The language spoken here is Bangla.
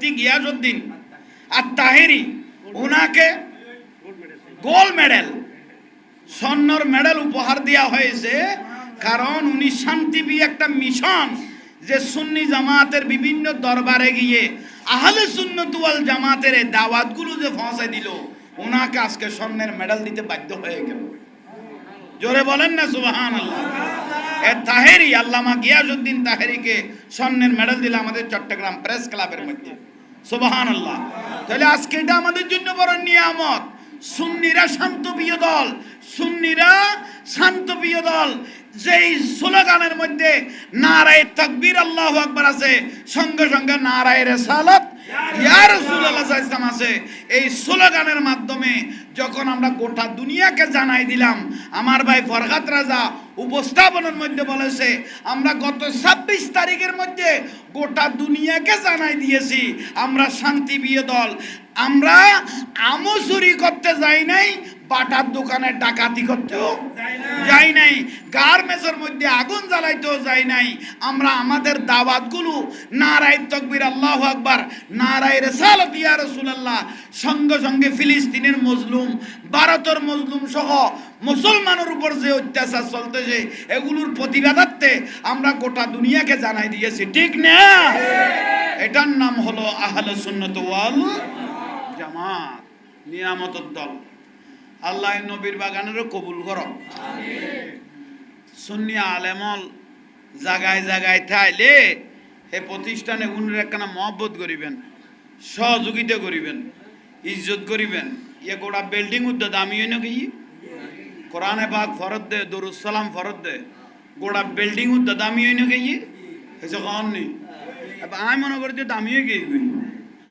মুফতি গিয়াসউদ্দিন আর তাহেরি ওনাকে গোল্ড মেডেল, স্বর্ণর মেডেল উপহার দেওয়া হয়েছে। কারণ উনি শান্তিবি একটা মিশন যে সুন্নি জামাতের বিভিন্ন দরবারে গিয়ে আহলে সুন্নতুয়াল জামাতের দাওয়াতগুলো যে পৌঁছায় দিল ওনাকে আজকে স্বর্ণের মেডেল দিতে বাধ্য হয়ে গেল। জোরে বলেন না সুবাহান আল্লাহ এ তাহেরি, আল্লামা গিয়াসউদ্দিন তাহেরিকে স্বর্ণের মেডেল দিল আমাদের চট্টগ্রাম প্রেস ক্লাবের মধ্যে। সুবাহান আল্লাহ তাহলে আজকে এটা আমাদের জন্য বড় নিয়ামত। সুন্নিরা শান্তপ্রিয় দল। সুন্নিরা শান্তপ্রিয় দল, যেই স্লোগানের মধ্যে নারায় তাকবীর আল্লাহু আকবার আছে, সঙ্গে সঙ্গে নারায় রেসালাত, ইয়া ওয়াসাল্লাম আছে। এই স্লোগানের মাধ্যমে যখন আমরা গোটা দুনিয়াকে জানাই দিলাম, আমার ভাই ফরহাত রাজা উপস্থাপনের মধ্যে বলেছে, আমরা গত ছাব্বিশ তারিখের মধ্যে গোটা দুনিয়াকে জানাই দিয়েছি, আমরা শান্তি বিয়ে দল। আমরা আমও করতে যাই নাই বাটার দোকানে ডাকাতি করতেও যাই নাই। গার্মেন্টসের মধ্যে আগুন জ্বালাইতেও যাই নাই। আমরা আমাদের দাওয়াতগুলো নারায় তকবির, আল্লাহ আকবার, নারায় রেসালত, ইয়া রাসূলুল্লাহ, সঙ্গে সঙ্গে ফিলিস্তিনের মজলুম, ভারতের মজলুম সহ মুসলমানের উপর যে অত্যাচার চলতেছে, এগুলোর প্রতিবাদার্থে আমরা গোটা দুনিয়াকে জানাই দিয়েছি। ঠিক না? এটার নাম হলো আহলে সুন্নত ওয়াল জামাত, নিয়ামতের দল। আল্লাহ নবীর বাগানেরও কবুল করো। সুন্নি আলেমল জাগায় জাগায় থাইলে হে প্রতিষ্ঠানে উনের একখানা মহব্বত করিবেন, সহযোগিতা করিবেন, ইজ্জত করিবেন। ইয়ে গোটা বিল্ডিং উদ্দে দামি হয় নাকি? কোরআনে পাক ফরত দে দরুসালাম ফরত দে। গোটা বিল্ডিং উদ্দে দামি হয় নাকি? হেসে কন নি? আমি মনে করি যে দামি হয়ে গিয়ে